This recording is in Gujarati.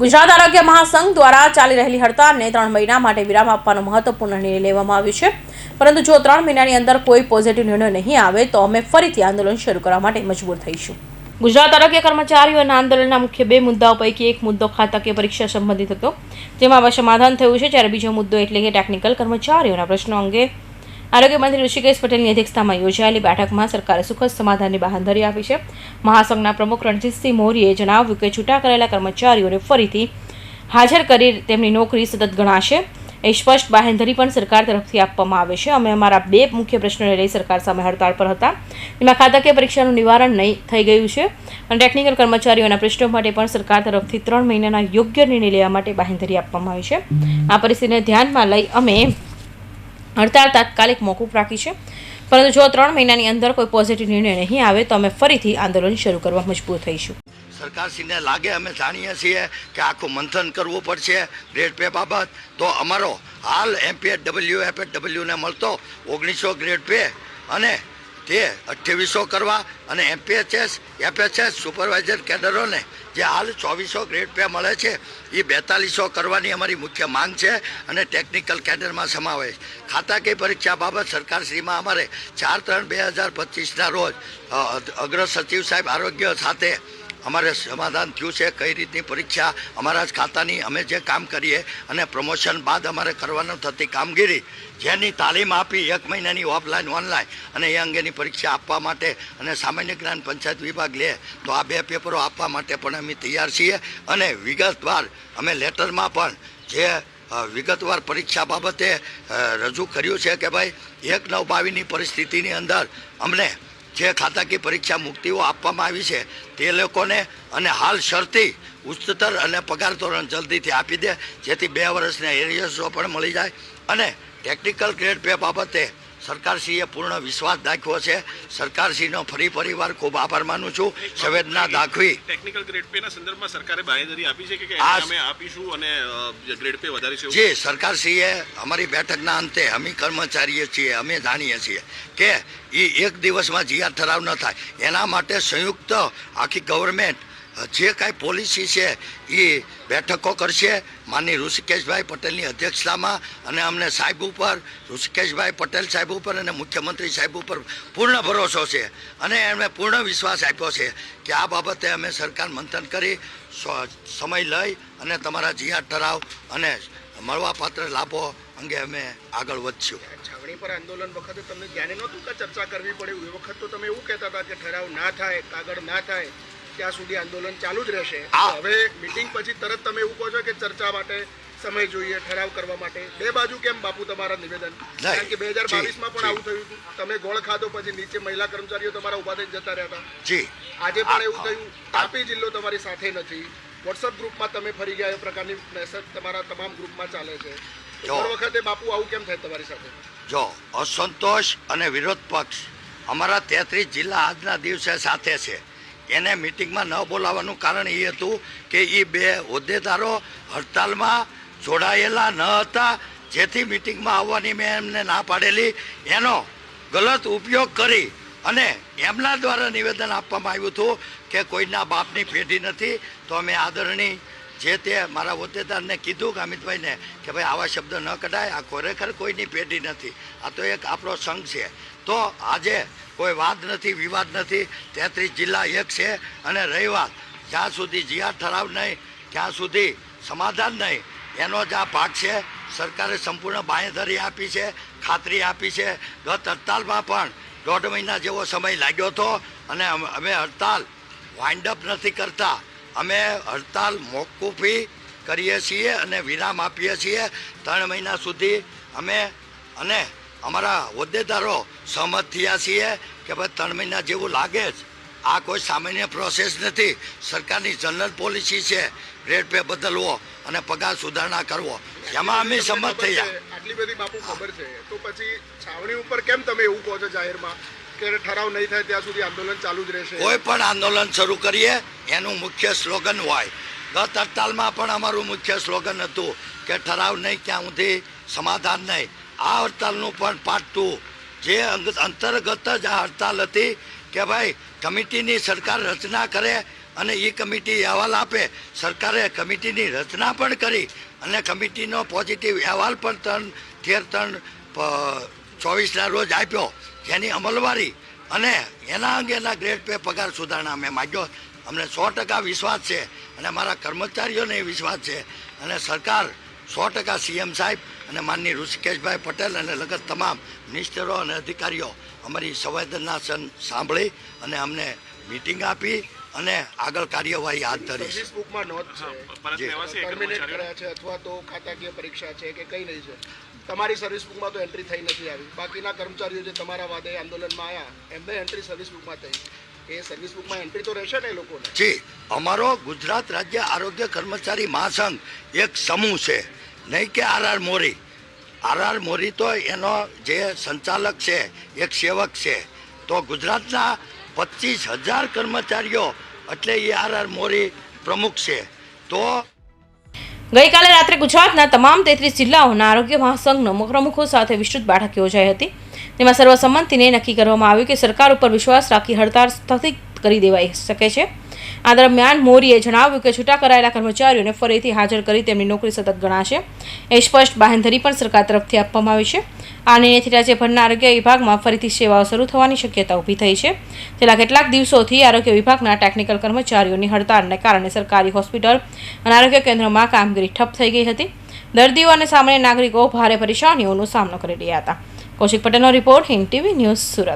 ગુજરાત આરોગ્ય મહાસંઘ દ્વારા ચાલી રહેલી હડતાળને ત્રણ મહિના માટે વિરામ આપવાનો મહત્વપૂર્ણ નિર્ણય લેવામાં આવ્યો છે. પરંતુ જો ત્રણ મહિનાની અંદર કોઈ પોઝિટિવ નિર્ણય નહીં આવે, તો અમે ફરીથી આંદોલન શરૂ કરવા માટે મજબૂર થઈશું. ગુજરાત આરોગ્ય કર્મચારીઓના આંદોલનના મુખ્ય બે મુદ્દાઓ પૈકી એક મુદ્દો ખાતાકીય પરીક્ષા સંબંધિત હતો, જેમાં સમાધાન થયું છે. જ્યારે બીજો મુદ્દો એટલે કે ટેકનિકલ કર્મચારીઓના પ્રશ્નો અંગે આરોગ્ય મંત્રી ઋષિકેશ પટેલની અધ્યક્ષતામાં યોજાયેલી બેઠકમાં સરકારે સુખદ સમાધાનની બહાંધરી આપી છે. મહાસંઘના પ્રમુખ રણજીતસિંહ મોરીએ જણાવ્યું કે છૂટા કરેલા કર્મચારીઓને ફરીથી હાજર કરી તેમની નોકરી સતત ગણાશે. એ સ્પષ્ટ બાંહેધરી પણ સરકાર તરફથી આપવામાં આવે છે. અમે અમારા બે મુખ્ય પ્રશ્નોને લઈ સરકાર સામે હડતાળ પર હતા. તેમાં ખાતાકીય પરીક્ષાનું નિવારણ નહીં થઈ ગયું છે અને ટેકનિકલ કર્મચારીઓના પ્રશ્નો માટે પણ સરકાર તરફથી ત્રણ મહિનાના યોગ્ય નિર્ણય લેવા માટે બાંહેધરી આપવામાં આવી છે. આ પરિસ્થિતિને ધ્યાનમાં લઈ અમે હડતાળ તાત્કાલિક મોકૂફ રાખી છે. પરંતુ જો ત્રણ મહિનાની અંદર કોઈ પોઝિટિવ નિર્ણય નહીં આવે, તો અમે ફરીથી આંદોલન શરૂ કરવા મજબૂર થઈશું. સરકારશ્રીને લાગે, અમે જાણીએ છીએ કે આખું મંથન કરવું પડશે. ગ્રેડ પે બાબત, તો અમારો હાલ એમપીએચ ડબલ્યુ એફએચ ડબલ્યુને મળતો ઓગણીસો ગ્રેડ પે અને તે અઠ્યાવીસો કરવા અને એમપીએચએસ એફએચએસ સુપરવાઇઝર કેડરોને જે હાલ ચોવીસો ગ્રેડ પે મળે છે એ બેતાલીસો કરવાની અમારી મુખ્ય માંગ છે અને ટેકનિકલ કેડરમાં સમાવેશ. ખાતાકીય પરીક્ષા બાબત સરકારશ્રીમાં અમારે ચાર ત્રણ બે હજાર પચીસના રોજ અગ્ર સચિવ સાહેબ આરોગ્ય સાથે અમારે સમાધાન થયું છે, કઈ રીતની પરીક્ષા અમારા જ ખાતાની અમે જે કામ કરીએ અને પ્રમોશન બાદ અમારે કરવાનું થતી કામગીરી, જેની તાલીમ આપી એક મહિનાની ઓફલાઈન ઓનલાઈન અને એ અંગેની પરીક્ષા આપવા માટે અને સામાન્ય જ્ઞાન પંચાયત વિભાગ લે, તો આ બે પેપરો આપવા માટે પણ અમે તૈયાર છીએ અને વિગતવાર અમે લેટરમાં પણ જે વિગતવાર પરીક્ષા બાબતે રજૂ કર્યું છે કે ભાઈ, એક નવ બાવીસની પરિસ્થિતિની અંદર અમને જે ખાતાકીય પરીક્ષા મુક્તિઓ આપવામાં આવી છે, તે લોકોને અને હાલ શરતી ઉચ્ચતર અને પગાર ધોરણ જલ્દીથી આપી દે, જેથી બે વર્ષના એરિયર્સો પણ મળી જાય અને ટેકનિકલ ગ્રેડ પે બાબતે સરકારશ્રીએ પૂર્ણ વિશ્વાસ દાખવો છે. સરકારશ્રીનો ફરી પરિવાર ખૂબ આભાર માનું છું. સંવેદના દાખવી. ટેકનિકલ ગ્રેડ પે ના સંદર્ભમાં સરકારે બાહેધરી આપી છે કે અમે આપીશું અને ગ્રેડ પે વધારીશું જી સરકારશ્રીએ અમારી બેઠકના અંતે અમે કર્મચારીએ છીએ અમે જાણીએ છીએ કે એ એક દિવસમાં જીઆર ઠરાવ ન થાય. એના માટે સંયુક્ત આખી ગવર્મેન્ટ જે કાંઈ પોલિસી છે એ બેઠકો કરશે. માની ઋષિકેશભાઈ પટેલની અધ્યક્ષતામાં અને અમને સાહેબ ઉપર, ઋષિકેશભાઈ પટેલ સાહેબ ઉપર અને મુખ્યમંત્રી સાહેબ ઉપર પૂર્ણ ભરોસો છે. અને એમણે પૂર્ણ વિશ્વાસ આપ્યો છે કે આ બાબતે અમે સરકાર મંથન કરી સમય લઈ અને તમારા જીઆર ઠરાવ અને મળવાપાત્ર લાભો અંગે અમે આગળ વધશું. છાવણી પર આંદોલન વખતે તમને ધ્યાને નહોતું કે ચર્ચા કરવી પડે? એ વખત તો તમે એવું કહેતા હતા કે ઠરાવ ના થાય, કાગળ ના થાય. ત્યાં સુધી આંદોલન ચાલુ જ રહેશે. હવે મિટિંગ પછી તરત તમે એવું કહો છો કે ચર્ચા માટે સમય જોઈએ ઠરાવ કરવા માટે. બે બાજુ કેમ બાપુ તમારા નિવેદન? કારણ કે બે હજાર બાવીસમાં પણ આવું થયું હતું. તમે ગોળ ખાધો પછી નીચે મહિલા કર્મચારીઓ તમારા ઊભા થઈને જતા રહ્યા હતા જી. આજે પણ એવું થયું. તાપી જિલ્લો તમારી સાથે નથી. વોટ્સઅપ ગ્રુપમાં તમે ફરી ગયા એ પ્રકારની મેસેજ તમારા તમામ ગ્રુપમાં ચાલે છે. દર વખતે બાપુ આવું કેમ થાય તમારી સાથે? જો અસંતોષ અને વિરોધ પક્ષ અમારા તેત્રીસ જિલ્લા આજના દિવસે સાથે છે. એને મિટિંગમાં ન બોલાવવાનું કારણ એ હતું કે એ બે હોદ્દેદારો હડતાલમાં જોડાયેલા ન હતા. જેથી મિટિંગમાં આવવાની મેં એમને ના પાડેલી. એનો ગલત ઉપયોગ કરી અને એમના દ્વારા નિવેદન આપવામાં આવ્યું હતું કે કોઈના બાપની પેઢી નથી. તો અમે આદરણી જે તે મારા હોદ્દેદારને કીધું કે અમિતભાઈને કે ભાઈ આવા શબ્દ ન કઢાય. આ ખરેખર કોઈની પેઢી નથી. આ તો એક આપણો સંઘ છે. તો આજે કોઈ વાદ નથી, વિવાદ નથી. તેત્રીસ જિલ્લા એક છે અને રહી વાત જ્યાં સુધી જીઆર ઠરાવ નહીં, ત્યાં સુધી સમાધાન નહીં. એનો જ આ ભાગ છે. સરકારે સંપૂર્ણ બાંયધરી આપી છે, ખાતરી આપી છે. ગત હડતાલમાં પણ દોઢ મહિના જેવો સમય લાગ્યો હતો અને અમે- હડતાલ વાઇન્ડ અપ નથી કરતા. અમે હડતાલ મોકૂફી કરીએ છીએ અને વિરામ આપીએ છીએ. ત્રણ મહિના સુધી અમે અને અમારા હોદ્દેદારો સહમત થયા છીએ કે ભાઈ ત્રણ મહિના જેવું લાગે જ. આ કોઈ સામાન્ય પ્રોસેસ નથી. સરકારની જનરલ પોલિસી છે. રેટ પે બદલવો અને પગાર સુધારણા કરવો. એમાં અમે સંમત થઈ થયા. આટલી બધી બાપુ ખબર છે. તો પછી છાવણી ઉપર કેમ તમે એવું કહો છો જાહેરમાં કે ઠરાવ નહીં થાય ત્યાં સુધી આંદોલન ચાલુ જ રહેશે? કોઈ પણ આંદોલન શરૂ કરીએ એનું મુખ્ય સ્લોગન હોય. ગત હડતાલમાં પણ અમારું મુખ્ય સ્લોગન હતું કે ઠરાવ નહીં ત્યાં સુધી સમાધાન નહીં. આ હડતાલનું પણ પાર્ટ ટુ જે અંતર્ગત જ આ હડતાલ હતી કે ભાઈ, કમિટીની સરકાર રચના કરે અને એ કમિટી અહેવાલ આપે. સરકારે કમિટીની રચના પણ કરી અને કમિટીનો પોઝિટિવ અહેવાલ પણ ત્રણ, તેર, ત્રણ ચોવીસના રોજ આપ્યો. જેની અમલવારી અને એના અંગેના ગ્રેડ પે પગાર સુધારણા અમે માગ્યો. અમને સો ટકા વિશ્વાસ છે અને મારા કર્મચારીઓને વિશ્વાસ છે. અને સરકાર સો ટકા સીએમ સાહેબ અને માનની ઋષિકેશભાઈ પટેલ અને લગત તમામ મિનિસ્ટરો અને અધિકારીઓ અમારી સંવેદના સાંભળી અને અમને મિટિંગ આપી અને આગળ કાર્યવાહી હાથ ધરી છે. અથવા તો ખાતાકીય પરીક્ષા છે કે કઈ નહીં છે. તમારી સર્વિસ બુકમાં તો એન્ટ્રી થઈ નથી આવી. બાકીના કર્મચારીઓ જે તમારા વાદે આંદોલનમાં આવ્યા એમને એન્ટ્રી સર્વિસ બુકમાં થઈ. એ સર્વિસ બુકમાં એન્ટ્રી તો રહેશે ને લોકોને? જી. અમારો ગુજરાત રાજ્ય આરોગ્ય કર્મચારી મહાસંઘ એક સમૂહ છે. નહીં કે R R Mori. R R Mori તો એનો જે સંચાલક છે, એક સેવક છે, તો ગુજરાતના પચીસ હજાર કર્મચારીઓ એટલે એ આર આર મોરી પ્રમુખ છે. તો ગઈકાલે રાત્રે ગુજરાતના તમામ તેત્રીસ જિલ્લાઓના આરોગ્ય મહાસંઘનો પ્રમુખો સાથે વિસ્તૃત બેઠક યોજાઈ હતી. તેમાં સર્વસંમતિને નક્કી કરવામાં આવ્યું કે સરકાર ઉપર વિશ્વાસ રાખી હડતાળ સ્થગિત કરી દેવાઈ શકે છે. આ દરમિયાન મોરીએ જણાવ્યું કે છૂટા કરાયેલા કર્મચારીઓને ફરીથી હાજર કરી તેમની નોકરી સતત ગણાશે. એ સ્પષ્ટ બાંહેધરી પણ સરકાર તરફથી આપવામાં આવી છે. આ નિર્ણયથી રાજ્યભરના આરોગ્ય વિભાગમાં ફરીથી સેવાઓ શરૂ થવાની શક્યતા ઊભી થઈ છે. છેલ્લા કેટલાક દિવસોથી આરોગ્ય વિભાગના ટેકનિકલ કર્મચારીઓની હડતાળને કારણે સરકારી હોસ્પિટલ અને આરોગ્ય કેન્દ્રોમાં કામગીરી ઠપ થઈ ગઈ હતી. દર્દીઓ અને સામાન્ય નાગરિકો ભારે પરેશાનીઓનો સામનો કરી રહ્યા હતા. કૌશિક પટેલનો report Hind TV news Surat.